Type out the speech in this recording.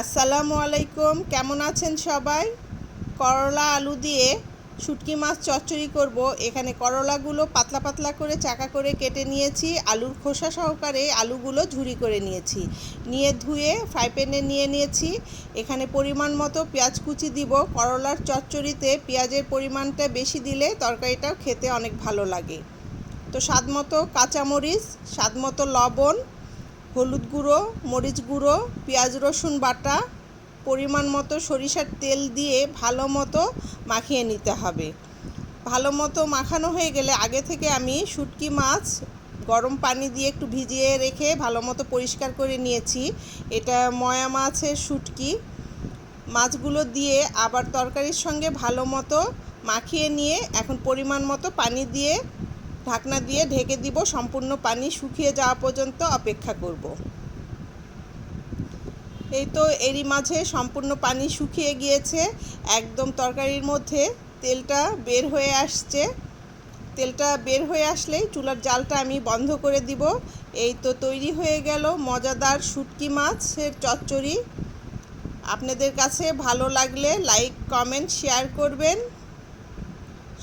আসসালামু আলাইকুম। কেমন আছেন সবাই? করলা আলু দিয়ে শুটকি মাছ চচ্চড়ি করব। এখানে করলাগুলো পাতলা পাতলা করে চাকা করে কেটে নিয়েছি। আলুর খোসা সহকারে আলুগুলো ঝুরি করে নিয়েছি। নিয়ে ধুয়ে ফ্রাই প্যানে নিয়ে নিয়েছি। এখানে পরিমাণ মতো পেঁয়াজ কুচি দিব। করলার চচ্চড়িতে পেঁয়াজের পরিমাণটা বেশি দিলে তরকারিটাও খেতে অনেক ভালো লাগে। তো স্বাদ মতো কাঁচামরিচ স্বাদ মতো লবণ হলুদ গুঁড়ো, মরিচ গুঁড়ো, পেঁয়াজ রসুন বাটা, পরিমাণ মতো সরিষার তেল দিয়ে ভালো মতো মাখিয়ে নিতে হবে। ভালো মতো মাখানো হয়ে গেলে আগে থেকে আমি শুটকি মাছ গরম পানি দিয়ে একটু ভিজিয়ে রেখে ভালো মতো পরিষ্কার করে নিয়েছি। এটা ময়া মাছের শুটকি। মাছগুলো দিয়ে আবার তরকারির সঙ্গে ভালো মতো মাখিয়ে নিয়ে এখন পরিমাণ মতো পানি দিয়ে ঢাকনা দিয়ে ঢেকে দিব, সম্পূর্ণ পানি শুকিয়ে যাওয়া পর্যন্ত অপেক্ষা করব। এই তো এরই মাঝে সম্পূর্ণ পানি শুকিয়ে গিয়েছে, একদম তরকারির মধ্যে তেলটা বের হয়ে আসছে। তেলটা বের হয়ে আসলেই চুলার জালটা আমি বন্ধ করে দিব। এই তো তৈরি হয়ে গেল মজাদার শুটকি মাছের চচ্চড়ি। আপনাদের কাছে ভালো লাগলে লাইক, কমেন্ট, শেয়ার করবেন।